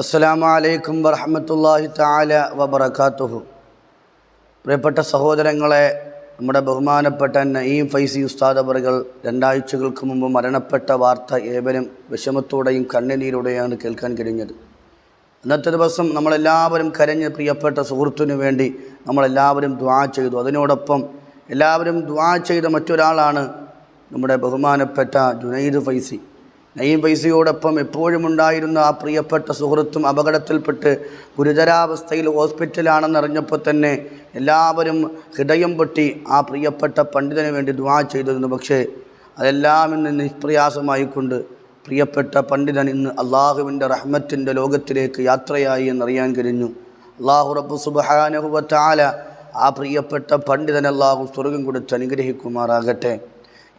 അസ്സലാമു അലൈക്കും വറഹമത്തല്ലാഹി താല വബർക്കാത്തുഹു പ്രിയപ്പെട്ട സഹോദരങ്ങളെ നമ്മുടെ ബഹുമാനപ്പെട്ട നയീം ഫൈസി ഉസ്താദ് അവറുകൾ രണ്ടാഴ്ചകൾക്ക് മുമ്പ് മരണപ്പെട്ട വാർത്ത ഏവരും വിഷമത്തോടെയും കണ്ണുനീരോടെയാണ് കേൾക്കാൻ കഴിഞ്ഞത്. അന്നത്തെ ദിവസം നമ്മളെല്ലാവരും കരഞ്ഞ് പ്രിയപ്പെട്ട സുഹൃത്തിനു വേണ്ടി നമ്മളെല്ലാവരും ദ്വാ ചെയ്തു. അതിനോടൊപ്പം എല്ലാവരും ദ്വാ ചെയ്ത മറ്റൊരാളാണ് നമ്മുടെ ബഹുമാനപ്പെട്ട ജുനൈദ് ഫൈസി. നയീം പൈസയോടൊപ്പം എപ്പോഴും ഉണ്ടായിരുന്ന ആ പ്രിയപ്പെട്ട സുഹൃത്തും അപകടത്തിൽപ്പെട്ട് ഗുരുതരാവസ്ഥയിൽ ഹോസ്പിറ്റലാണെന്നറിഞ്ഞപ്പോൾ തന്നെ എല്ലാവരും ഹൃദയം പൊട്ടി ആ പ്രിയപ്പെട്ട പണ്ഡിതന് വേണ്ടി ദ്വാ ചെയ്തിരുന്നു. പക്ഷേ അതെല്ലാം ഇന്ന് നിഷ്പ്രയാസമായിക്കൊണ്ട് പ്രിയപ്പെട്ട പണ്ഡിതൻ ഇന്ന് അള്ളാഹുവിന്റെ റഹ്മത്തിന്റെ ലോകത്തിലേക്ക് യാത്രയായി എന്നറിയാൻ കഴിഞ്ഞു. അള്ളാഹു റബ്ബു സുബാനഹുബത്താല ആ പ്രിയപ്പെട്ട പണ്ഡിതൻ അള്ളാഹു സ്വർഗം കൊടുത്ത് അനുഗ്രഹിക്കുമാറാകട്ടെ.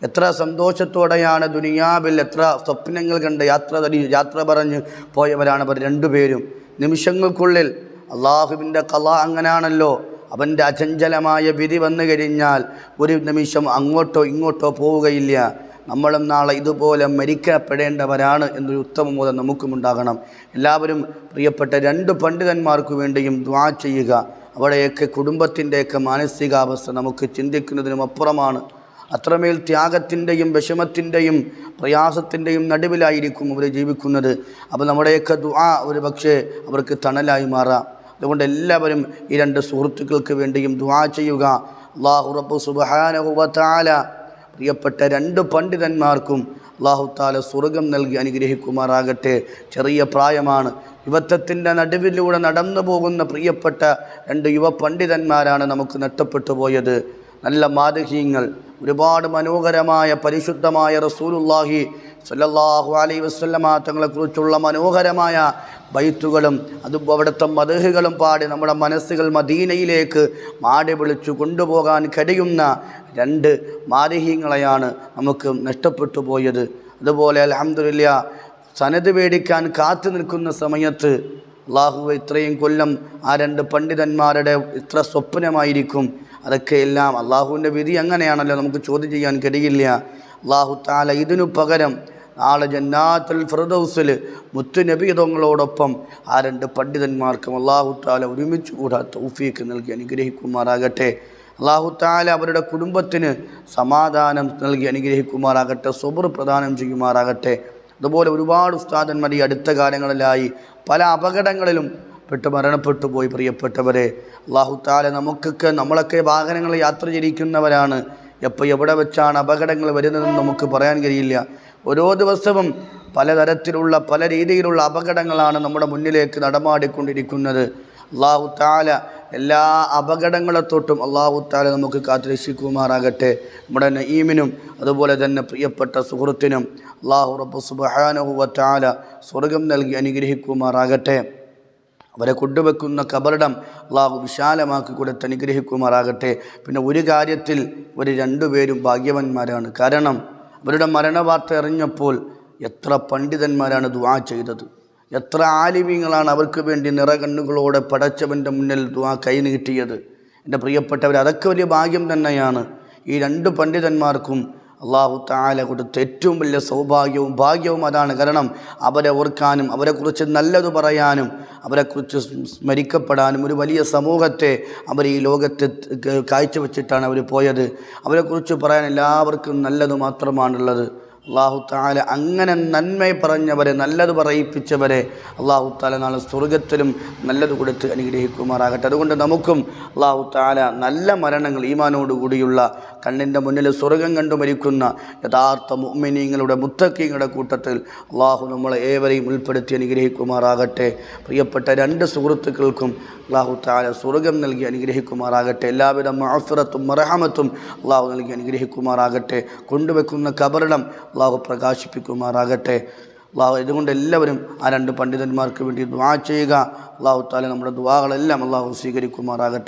എത്ര സന്തോഷത്തോടെയാണ് ദുനിയാവിൽ എത്ര സ്വപ്നങ്ങൾ കണ്ട് യാത്ര യാത്ര പറഞ്ഞ് പോയവരാണ് അവർ രണ്ടുപേരും നിമിഷങ്ങൾക്കുള്ളിൽ അള്ളാഹുവിന്റെ കല അങ്ങനാണല്ലോ. അവന്റെ അചഞ്ചലമായ വിധി വന്നു കഴിഞ്ഞാൽ ഒരു നിമിഷം അങ്ങോട്ടോ ഇങ്ങോട്ടോ പോവുകയില്ല. നമ്മളും നാളെ ഇതുപോലെ മരിക്കപ്പെടേണ്ടവരാണ് എന്നൊരു ഉത്തമബോധം നമുക്കുമുണ്ടാകണം എല്ലാവരും പ്രിയപ്പെട്ട രണ്ട് പണ്ഡിതന്മാർക്ക് വേണ്ടിയും ദ്വാ ചെയ്യുക. അവിടെയൊക്കെ കുടുംബത്തിന്റെയൊക്കെ മാനസികാവസ്ഥ നമുക്ക് ചിന്തിക്കുന്നതിനും അപ്പുറമാണ്. അത്രമേൽ ത്യാഗത്തിന്റെയും വിഷമത്തിന്റെയും പ്രയാസത്തിന്റെയും നടുവിലായിരിക്കും അവർ ജീവിക്കുന്നത്. അപ്പോൾ നമ്മുടെയൊക്കെ ദുആ ഒരു പക്ഷേ അവർക്ക് തണലായി മാറാം. അതുകൊണ്ട് എല്ലാവരും ഈ രണ്ട് സുഹൃത്തുക്കൾക്ക് വേണ്ടിയും ദുആ ചെയ്യുക. അള്ളാഹു റബ്ബു സുബഹാനുവത്താല പ്രിയപ്പെട്ട രണ്ട് പണ്ഡിതന്മാർക്കും അള്ളാഹുത്താല സ്വർഗം നൽകി അനുഗ്രഹിക്കുമാറാകട്ടെ. ചെറിയ പ്രായമാണ്. യുവത്വത്തിന്റെ നടുവിലൂടെ നടന്നു പോകുന്ന പ്രിയപ്പെട്ട രണ്ട് യുവ പണ്ഡിതന്മാരാണ് നമുക്ക് നഷ്ടപ്പെട്ടു പോയത്. നല്ല മാതഹീങ്ങൾ ഒരുപാട് മനോഹരമായ പരിശുദ്ധമായ റസൂലുല്ലാഹി സല്ലല്ലാഹു അലൈഹി വസല്ലമ തങ്ങളെക്കുറിച്ചുള്ള മനോഹരമായ ബൈത്തുകളും അതും അവിടുത്തെ മതഹുകളും പാടി നമ്മുടെ മനസ്സുകൾ മദീനയിലേക്ക് മാടി വിളിച്ചു കൊണ്ടുപോകാൻ കഴിയുന്ന രണ്ട് മാരഹീങ്ങളെയാണ് നമുക്ക് നഷ്ടപ്പെട്ടു പോയത്. അതുപോലെ അലഹമില്ല സനത് മേടിക്കാൻ കാത്തു നിൽക്കുന്ന സമയത്ത് അള്ളാഹു ഇത്രയും കൊല്ലം ആ രണ്ട് പണ്ഡിതന്മാരുടെ ഇത്ര സ്വപ്നമായിരിക്കും. അതൊക്കെ എല്ലാം അള്ളാഹുവിന്റെ വിധി അങ്ങനെയാണല്ലോ നമുക്ക് ചോദ്യം ചെയ്യാൻ കഴിയില്ല. അള്ളാഹു താല ഇതിനു പകരം നാളെ ജന്നാത്തുൽ ഫിറദൗസിൽ മുത്തുനബിതങ്ങളോടൊപ്പം ആ രണ്ട് പണ്ഡിതന്മാർക്കും അള്ളാഹു താല ഒരുമിച്ച് കൂടാ തൗഫീക്ക് നൽകി അനുഗ്രഹിക്കുമാറാകട്ടെ. അള്ളാഹു താല അവരുടെ കുടുംബത്തിന് സമാധാനം നൽകി അനുഗ്രഹിക്കുമാറാകട്ടെ സ്വബർ പ്രദാനം ചെയ്യുമാറാകട്ടെ. അതുപോലെ ഒരുപാട് ഉസ്താദന്മാർ ഈ അടുത്ത കാലങ്ങളിലായി പല അപകടങ്ങളിലും പെട്ട് മരണപ്പെട്ടു പോയി പ്രിയപ്പെട്ടവരെ. അള്ളാഹു താല നമുക്കൊക്കെ നമ്മളൊക്കെ വാഹനങ്ങൾ യാത്ര ചെയ്യിക്കുന്നവരാണ് എപ്പോൾ എവിടെ വെച്ചാണ് അപകടങ്ങൾ വരുന്നതെന്ന് നമുക്ക് പറയാൻ കഴിയില്ല. ഓരോ ദിവസവും പലതരത്തിലുള്ള പല രീതിയിലുള്ള അപകടങ്ങളാണ് നമ്മുടെ മുന്നിലേക്ക് നടമാടിക്കൊണ്ടിരിക്കുന്നത്. അള്ളാഹു താല എല്ലാ അപകടങ്ങളെ തൊട്ടും അള്ളാഹു താല നമുക്ക് കാത്തുരക്ഷിക്കുമാറാകട്ടെ നമ്മുടെ നഈമിനും അതുപോലെ തന്നെ പ്രിയപ്പെട്ട സുഹൃത്തിനും അള്ളാഹു റബ്ബു സുബഹാനഹുവ താല സ്വർഗം നൽകി അനുഗ്രഹിക്കുമാറാകട്ടെ. അവരെ കൊണ്ടുവെക്കുന്ന കബറിടം അള്ളാഹു വിശാലമാക്കി കൊടുത്ത് അനുഗ്രഹിക്കുമാറാകട്ടെ. പിന്നെ ഒരു കാര്യത്തിൽ ഒരു രണ്ടുപേരും ഭാഗ്യവന്മാരാണ്. കാരണം അവരുടെ മരണവാർത്ത അറിഞ്ഞപ്പോൾ എത്ര പണ്ഡിതന്മാരാണ് ദുആ ചെയ്തത്. എത്ര ആലിമ്യങ്ങളാണ് അവർക്ക് വേണ്ടി നിറകണ്ണുകളോടെ പടച്ചവന്റെ മുന്നിൽ ദുആ കൈനീട്ടിയത്. എന്റെ പ്രിയപ്പെട്ടവർ അതൊക്കെ വലിയ ഭാഗ്യം തന്നെയാണ്. ഈ രണ്ട് പണ്ഡിതന്മാർക്കും അള്ളാഹു താല കൊടുത്ത ഏറ്റവും വലിയ സൗഭാഗ്യവും ഭാഗ്യവും അതാണ്. കാരണം അവരെ ഓർക്കാനും അവരെക്കുറിച്ച് നല്ലത് പറയാനും അവരെക്കുറിച്ച് സ്മരിക്കപ്പെടാനും ഒരു വലിയ സമൂഹത്തെ അവർ ഈ ലോകത്ത് കാഴ്ചവെച്ചിട്ടാണ് അവർ പോയത്. അവരെക്കുറിച്ച് പറയാൻ എല്ലാവർക്കും നല്ലത് മാത്രമാണുള്ളത്. അള്ളാഹു താല അങ്ങനെ നന്മ പറഞ്ഞവരെ നല്ലത് പറയിപ്പിച്ചവരെ അള്ളാഹു താല നാളെ സ്വർഗത്തിലും നല്ലത് കൊടുത്ത് അനുഗ്രഹിക്കുമാറാകട്ടെ. അതുകൊണ്ട് നമുക്കും അള്ളാഹു താല നല്ല മരണങ്ങൾ ഈമാനോടുകൂടിയുള്ള കണ്ണിന്റെ മുന്നിൽ സ്വർഗം കണ്ടു മരിക്കുന്ന യഥാർത്ഥ മുഅ്മിനീങ്ങളുടെ മുത്തക്കീങ്ങളുടെ കൂട്ടത്തിൽ അള്ളാഹു നമ്മളെ ഏവരെയും ഉൾപ്പെടുത്തി അനുഗ്രഹിക്കുമാറാകട്ടെ. പ്രിയപ്പെട്ട രണ്ട് സുഹൃത്തുക്കൾക്കും അള്ളാഹു താല സ്വർഗം നൽകി അനുഗ്രഹിക്കുമാറാകട്ടെ. എല്ലാവിധ മാഫിറത്തും മറഹമത്തും അള്ളാഹു നൽകി അനുഗ്രഹിക്കുമാറാകട്ടെ. കൊണ്ടുവെക്കുന്ന കബറിടം അള്ളാഹു പ്രകാശിപ്പിക്കുമാറാകട്ടെ. അള്ളാഹു ഇതുകൊണ്ട് എല്ലാവരും ആ രണ്ട് പണ്ഡിതന്മാർക്ക് വേണ്ടി ദ്വാ ചെയ്യുക. അള്ളാഹു താല നമ്മുടെ ദ്വാകളെല്ലാം അള്ളാഹു സ്വീകരിക്കുമാറാകട്ടെ.